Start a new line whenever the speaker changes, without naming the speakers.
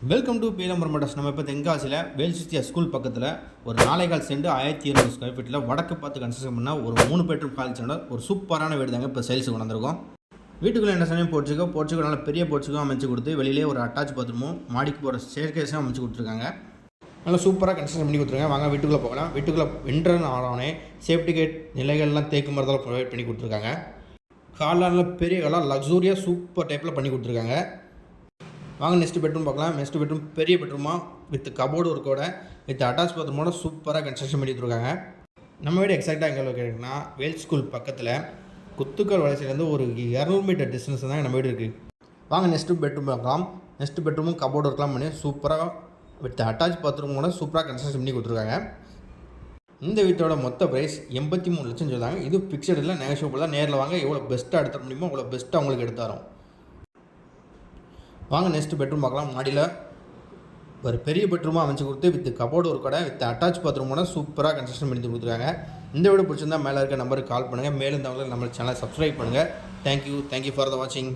Welcome to பீலம்பரம் motors நம்ம இப்போ தென்காசியில் வேல்சிஸ்தியா ஸ்கூல் பக்கத்தில் ஒரு நாளைகால் செண்டு ஆயிரத்தி இருநூறு ஸ்கொயர் ஃபீட்டில் வடக்கு பார்த்து கன்ஸ்ட்ரக்ஷன் பண்ணால் ஒரு மூணு பெட்ரூம் காலேஜ் சென்டர் ஒரு சூப்பரான வீடு தாங்க இப்போ சேல்ஸுக்கு கொண்டு வந்திருக்கோம். வீட்டுக்குள்ளே என்ன சமயம் போர்ச்சுக்கோ போர்ச்சுக்கோ நல்ல பெரிய போர்ச்சுக்கோ அமைச்சு கொடுத்து வெளியிலே ஒரு அட்டாச் பாத்ரூமும் மாடிக்கு போகிற ஸ்டேர்கேஸும் அமைச்சு கொடுத்துருக்காங்க. நல்லா சூப்பராக கன்ஸ்ட்ரக்ஷன் பண்ணி கொடுத்துருக்காங்க. வாங்க வீட்டுக்குள்ளே போகலாம். வீட்டுக்குள்ளே வின்டர்னு ஆனோடனே சேஃப்டி கேட் நிலைகள்லாம் தேக்கு மரத்தில் ப்ரொவைட் பண்ணி கொடுத்துருக்காங்க. ஹாலில் பெரிய ஹாலாக லக்ஸூரியாக சூப்பர் டைப்பில் பண்ணி கொடுத்துருக்காங்க. வாங்க நெக்ஸ்ட் பெட்ரூம் பார்க்கலாம். நெக்ஸ்ட் பெட்ரூம் பெரிய பெட்ரூமா வித் கபோர்டு ஒர்க்கோட வித் அட்டாச் பாத்ரூமோட சூப்பராக கன்ஸ்ட்ரக்ஷன் பண்ணி கொடுத்துருக்காங்க. நம்ம வீடு எக்ஸாக்டாக எங்கே லொக்கேட்னா வேல் ஸ்கூல் பக்கத்தில் குத்துக்கல் வளர்ச்சியிலேருந்து ஒரு இரநூறு மீட்டர் டிஸ்டன்ஸ் தான் நம்ம வீடு இருக்குது வாங்க நெக்ஸ்ட் பெட்ரூம் பார்க்கலாம். நெக்ஸ்ட் பெட்ரூமும் கபோர்டு ஒர்க்லாம் பண்ணி சூப்பராக வித் அட்டாச் பாத்ரூமோட சூப்பராக கன்ஸ்ட்ரக்ஷன் பண்ணி கொடுத்துருக்காங்க. இந்த வீட்டோட மொத்த ப்ரைஸ் எண்பத்தி மூணு லட்சம் சொல்லுவாங்க இது ஃபிக்ஸட் இல்லை நெகோஷியபிள் தான். நேரில் வாங்க எவ்வளோ பெஸ்ட்டாக எடுத்துட முடியுமோ அவ்வளோ பெஸ்ட்டாக உங்களுக்கு எடுத்தாரோம் வாங்க நெக்ஸ்ட் பெட்ரூம் பார்க்கலாம். மாடியில் ஒரு பெரிய பெட்ரூமாக அமைச்சு கொடுத்து வித் கபோர்டு ஒரு கடை வித் அட்டாச் பாத்ரூமோட சூப்பராக கன்ஸ்ட்ரக்ஷன் பண்ணி கொடுத்துருக்காங்க. இந்த வீடு பிடிச்சிருந்தா மேலே இருக்க நம்பருக்கு கால் பண்ணுங்கள் மேலும் இந்த நம்ம சேனலை சப்ஸ்கிரைப் பண்ணுங்கள் தேங்க்யூ தேங்க்யூ ஃபார் த வாட்சிங்